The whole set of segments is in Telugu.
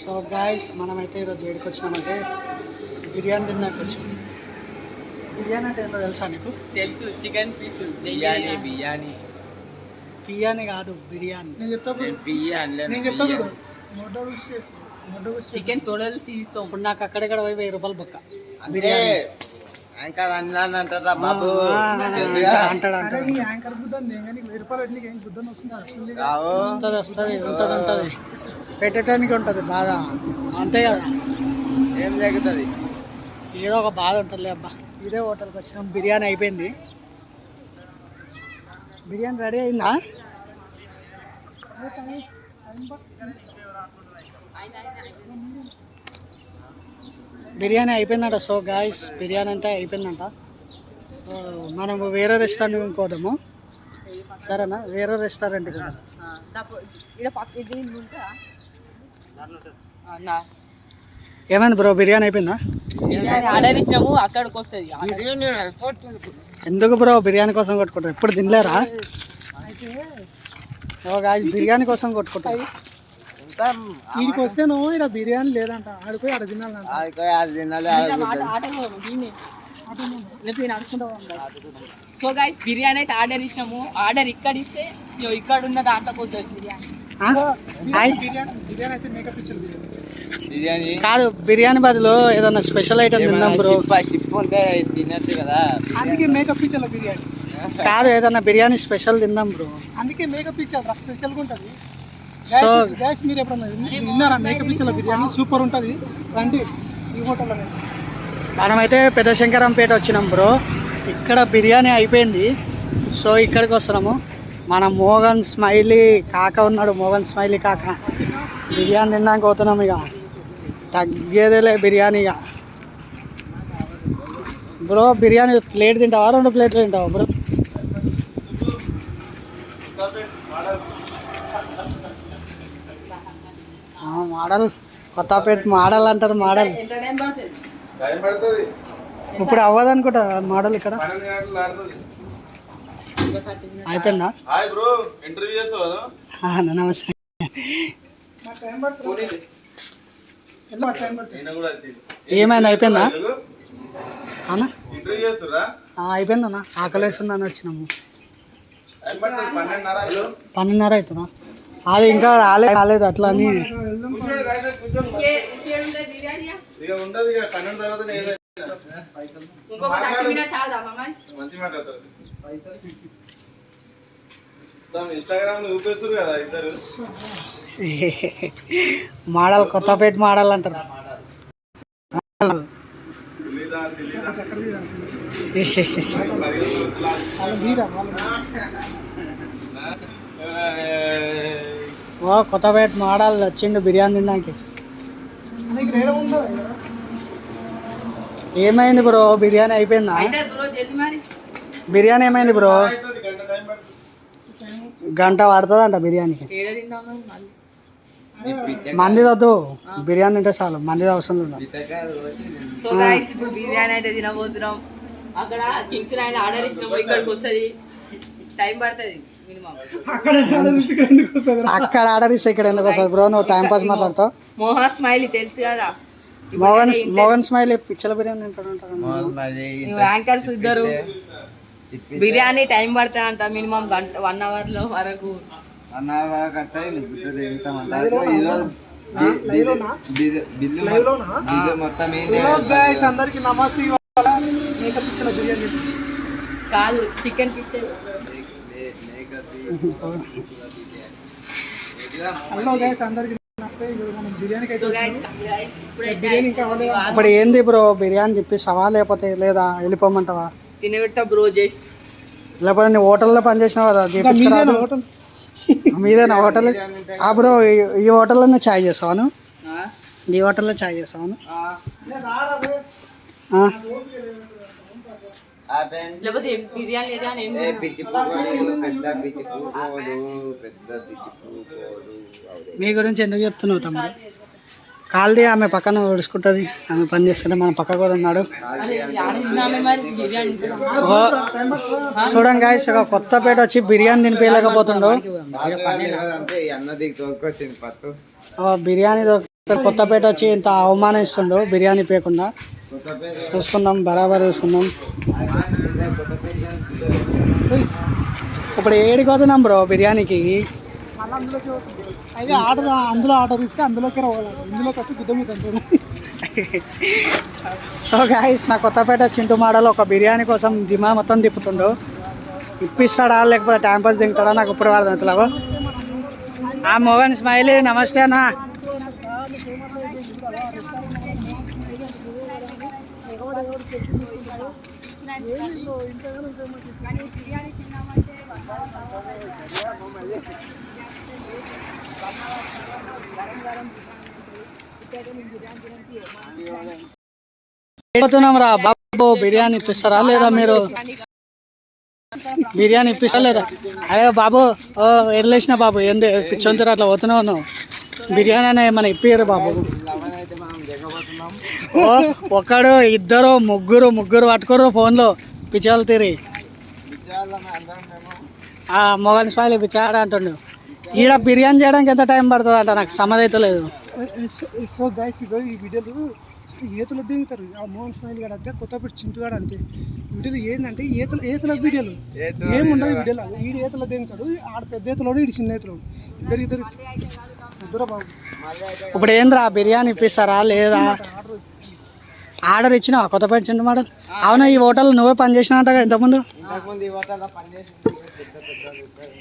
సో గాయస్ మనమైతే ఈరోజు ఏడికి వచ్చినామంటే బిర్యానీ తిన్నాక వచ్చాం. బిర్యానీ అంటే ఏంటో తెలుసా నీకు? తెలుసు చికెన్ పీస్ బిర్యానీ బిర్యానీ. బిర్యానీ కాదు బిర్యానీ. నేను చెప్తా నేను బియ్యానీ నేను చెప్తా చూడు మొడ్డ చేసి మొడ్డ చికెన్ తొడలు తీస్తాం ఇప్పుడు నాకు అక్కడిక్కడ పోయి వెయ్యి రూపాయలు బొక్క. అంటే యాంకర్ అన్నాను అంటారా బాబు? అంటాడు అంటాడు. యాంకర్ బుద్ధం వెయ్యి రూపాయలు పెట్టి నీకు ఏం బుద్ధం వస్తుంది వస్తుంది రావు. వస్తుంది వస్తుంది ఉంటుంది ఉంటుంది. పెట్టడానికి ఉంటుంది బాధ అంతే కదా. ఏం జరుగుతుంది? ఏదో ఒక బాధ ఉంటుందిలే అబ్బా. ఇదే హోటల్కి వచ్చినాం. బిర్యానీ అయిపోయింది. బిర్యానీ రెడీ అయిందా? బిర్యానీ అయిపోయిందంట. సో గాయస్ బిర్యానీ అంటే అయిపోయిందంట. సో మనము వేరే రెస్టారెంట్కి పోదాము. సరేనా? వేరే రెస్టారెంట్కి కదా ఇక్కడ పక్క ఇది ఉంటా అన్న. ఏమైంది బ్రో? బిర్యానీ అయిపోయిందా? ఆర్డర్ ఇచ్చినాము అక్కడికి వస్తుంది. ఎందుకు బ్రో బిర్యానీ కోసం కొట్టుకుంటారు? ఎప్పుడు తినలేరా? సో గాయస్ బిర్యానీ కోసం కొట్టుకుంటారు. వీడికి వస్తే నువ్వు ఇక్కడ బిర్యానీ లేదంట. ఆడిపోయి ఆడ తినాలి. సో బిర్యానీ అయితే ఆర్డర్ ఇచ్చినాము. ఆర్డర్ ఇక్కడ ఇస్తే ఇగో ఇక్కడ ఉన్న దాంట్లోకి వస్తుంది బిర్యానీ. ఆ? హాయ్ బిర్యానీ బిర్యానీ అయితే మేకప్ ఇచ్చారు బిర్యానీ. బిర్యానీ? కాదు బిర్యానీ బదులు ఏదన్నా స్పెషల్ ఐటమ్ తిందాం బ్రో. షిప్ షిప్ ఉంటే తినచ్చు కదా అందుకే మేకప్ ఇచ్చారు బిర్యానీ. కాదు ఏదన్నా బిర్యానీ స్పెషల్ తిందాం బ్రో. అందుకే మేకప్ ఇచ్చారు స్పెషల్గా ఉంటుంది. సో గ్యాస్ మీరు ఎప్పుడన్నా విన్న- విన్నారా? మేకప్ ఇచ్చారు బిర్యానీ సూపర్ ఉంటుంది. రండి ఈ హోటల్లో మనమైతే పెద్ద శంకరంపేట వచ్చినాం బ్రో. ఇక్కడ బిర్యానీ అయిపోయింది. సో ఇక్కడికి వస్తున్నాము. మన మోగన్ స్మైలీ కాక ఉన్నాడు మోగన్ స్మైలీ కాక. బిర్యానీ తినడానికి పోతున్నాం ఇక. తగ్గేదేలే బిర్యానీ ఇక. బ్రో బిర్యానీ ప్లేట్ తింటావా? రెండు ప్లేట్లు తింటావా బ్రో? ఆ, మోడల్. కొత్తపేట మోడల్ అంటారు మోడల్. ఇప్పుడు అవ్వదు అనుకుంటా మోడల్ ఇక్కడ. అయిపోయిందా? హాయ్ బ్రో ఇంటర్వ్యూ చేస్తావా? ఆ, నమస్తే. ఏమైంది అయిపోయిందా? అన్న? ఇంటర్వ్యూ చేస్తురా ఆ, అయిపోయిందన్న ఆకలేస్తుందని వచ్చినాము. పన్నెండున్నర అవుతుందా? అది ఇంకా రాలేదు రాలేదు అట్లా అని. ఇంకొక థర్టీ మినిట్స్ మంచి మాట్లాడతారు ఇన్స్టాగ్రామ్ చూపిస్తారు కదా ఇద్దరు. మోడల్ కొత్తపేట మోడల్ అంటారు. తెలీదా తెలీదా? ఓ కొత్తపేట మోడల్ వచ్చిండు బిర్యానీ తినడానికి. ఏమైంది బ్రో? బిర్యానీ అయిపోయిందా? బిర్యానీ ఏమైంది బ్రో? గంట పడుతుంది పడుతుందంట బిర్యానీకి. మంది వద్దు. బిర్యానీ తింటే చాలు. మంది అవసరం లేదు. సో గైస్ ఇప్పుడు బిర్యానీ అయితే తినబోతున్నాం. అక్కడ కింగ్స్ నైన్ ఆర్డర్ ఇచ్చినాము. ఇక్కడికి వస్తుంది. టైం పడుతుంది మినిమం. అక్కడ ఆర్డర్ ఇక్కడ ఎందుకు వస్తుంది అక్కడ ఆర్డర్ ఇస్తే ఇక్కడ ఎందుకు వస్తుంది బ్రో? నువ్వు టైం పాస్ మాట్లాడతావు. మోహన్ స్మైలీ తెలుసు కదా. మోగన్ మోగన్ స్మైల్ పిచ్చల బిర్యానీ తింటాడు యాంకర్స్ ఇద్దరు. బిర్యానీ టైం పడుతుంది అంట మినిమం గంట వన్ అవర్లో వరకు మొత్తం ఏంటి గైస్ అందరికి నమస్తే. ఇవాళ మేకప్ ఇచ్చిన బిర్యానీ కాదు చికెన్ పిక్చర్ హలో గైస్ అందరికి నమస్తే. ఇప్పుడు ఏంది బ్రో బిర్యానీ చెప్పిస్తావా లేకపోతే లేదా వెళ్ళిపోమంటావా? తినబెడతా బ్రో జస్ట్. లేకపోతే నీ హోటల్లో పనిచేసినావు కదా మీదేనా హోటల్? ఆ బ్రో ఈ- హోటల్లోనే ఛాయ్ చేస్తావాను? ఈ హోటల్లో ఛాయ్ పూకోడు మీ గురించి ఎందుకు చెప్తున్నావు తమ్ముడు? కాల్ది ఆమె పక్కన ఉడుచుకుంటుంది ఆమె పని చేస్తుంటే మన పక్కకు కూడా ఉన్నాడు చూడండి గాయస్ ఒక కొత్తపేట వచ్చి బిర్యానీ తినిపించలేకపోతుండవు బిర్యానీ దొరుకుతుంది కొత్తపేట వచ్చి ఇంత అవమానిస్తుండవు బిర్యానీ పేయకుండా. చూసుకుందాం బరాబర్ చూసుకుందాం. ఇప్పుడు ఏడికి పోతున్నాం బ్రో బిర్యానీకి? మళ్ళీ అందులోకి అయితే ఆర్డర్ అందులో ఆర్డర్ ఇస్తే అందులోకి రావాలి. ఇందులోకి వస్తే గుద్ద మీద ఉంటుంది సో గాయస్ నా కొత్తపేట చింటు మాడలో ఒక బిర్యానీ కోసం దిమా మొత్తం తిప్పుతుండు. ఇప్పిస్తాడా లేకపోతే టైం పాస్ దింగుతాడా నాకు ఇప్పుడు వాడదు అంతలాగో ఆ మోహన్ స్మైలీ నమస్తే అన్న. పోతున్నాం రా? బాబు బిర్యానీ ఇప్పిస్తారా? లేదా మీరు? బిర్యానీ ఇప్పిస్తా లేదా? అరే బాబు ఓ ఎర్లేసిన బాబు ఏంది? పిచ్చొంతరు అట్లా పోతున్నావు నువ్వు. బిర్యానీ అనే ఏమైనా ఇప్పియరు బాబు? ఓ ఒక్కడు ఇద్దరు ముగ్గురు ముగ్గురు పట్టుకోరు ఫోన్లో. పిచ్చాలు తీరి మొగలి అందరం పిచ్చాడు అంటుండు. ఈడ బిర్యానీ చేయడానికి ఎంత టైం పడుతుంది అంట నాకు సమ్మతి అయితే లేదు సో గైస్ ఇగో ఈ వీడియోలు ఈతలు దిగుతారు. ఆ మోహన్ స్మైల్ గారు అంతే కొత్తపేట చింటు గారు అంతే. వీడియోలు ఏంటంటే ఈతల ఈతల వీడియోలు. ఏముండదు వీడియోలో? ఈడు ఈతలు దిగుతాడు ఆడ పెద్ద ఈతలోడు ఈడు చిన్న ఈతలోడు. ఇద్దరు ఇద్దరు. ఇద్దరు బాబు. ఇప్పుడు ఏంద్రా బిర్యానీ ఇప్పిస్తారా లేదా? ఆర్డర్ ఇచ్చినావా? కొత్తపేట చింటు మోడల్ అవునా ఈ హోటల్ నువ్వే పని చేసినావంట ఇంతకుముందు?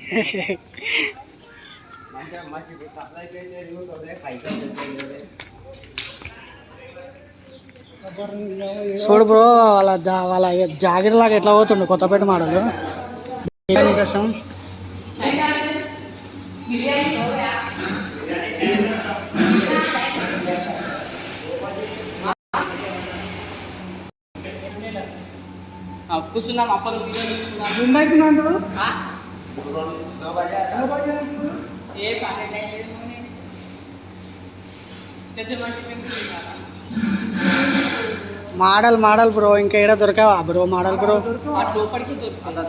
చూడు బ్రో వాళ్ళ జా- వాళ్ళ జాకెట్ లాగా ఎట్లా పోతుండు కొత్తపేట మోడల్? బిర్యానీ కోసం. కూర్చున్నాం అప్పలు ముంబైకి ఆ? ఏ? మోడల్ మోడల్ బ్రో ఇంకా ఏడా దొరకావా బ్రో మోడల్ బ్రో? అంత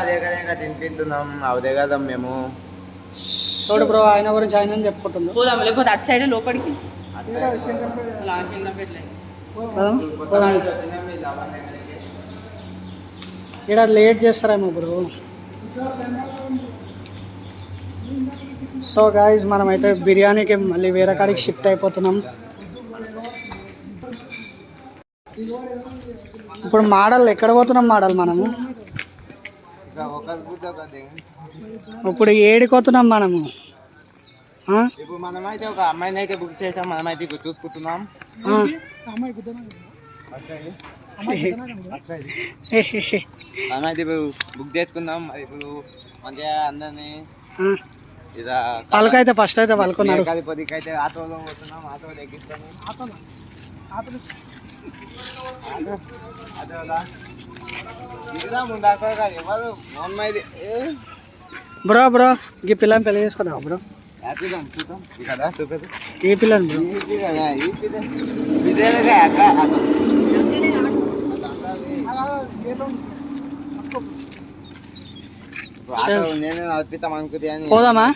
అదే కదా ఇంకా తినిపిస్తున్నాం అవదే కదా మేము. చూడు బ్రో ఆయన గురించి ఆయన అని చెప్పుకుంటుండు? పోదాం లేకపోతే అటు సైడ్ లోపలికి. ఈడ లేట్ చేస్తారేమో బ్రో. సో గాయస్ మనమైతే బిర్యానీకి మళ్ళీ వేరే కాడికి షిఫ్ట్ అయిపోతున్నాం. ఇప్పుడు మోడల్ ఎక్కడ పోతున్నాం మోడల్ మనము? ఇప్పుడు ఏడికి పోతున్నాం మనము? ఇప్పుడు మనమైతే ఒక అమ్మాయిని అయితే బుక్ చేసాం మనమైతే ఇప్పుడు చూసుకుంటున్నాం. మనమైతే ఇప్పుడు బుక్ చేసుకున్నాం ఇప్పుడు మంచిగా అందరినీ పలకైతే ఫస్ట్ అయితే ఆటోలో పోతున్నాం ఆటోలో ఎక్కిస్తాము ఆటోలో ఆటోలో ఏ? బ్రో బ్రో ఈ పిల్లని పెళ్ళి చేసుకున్నావా బ్రో. ఈ పిల్లని బ్రో. ఈపీ కదా ఈపీ ఇదేగా అక్క అక్క అలా ఏదో ఆటో నేను నడిపిస్తాం అనుకుంటే అని పోదామా?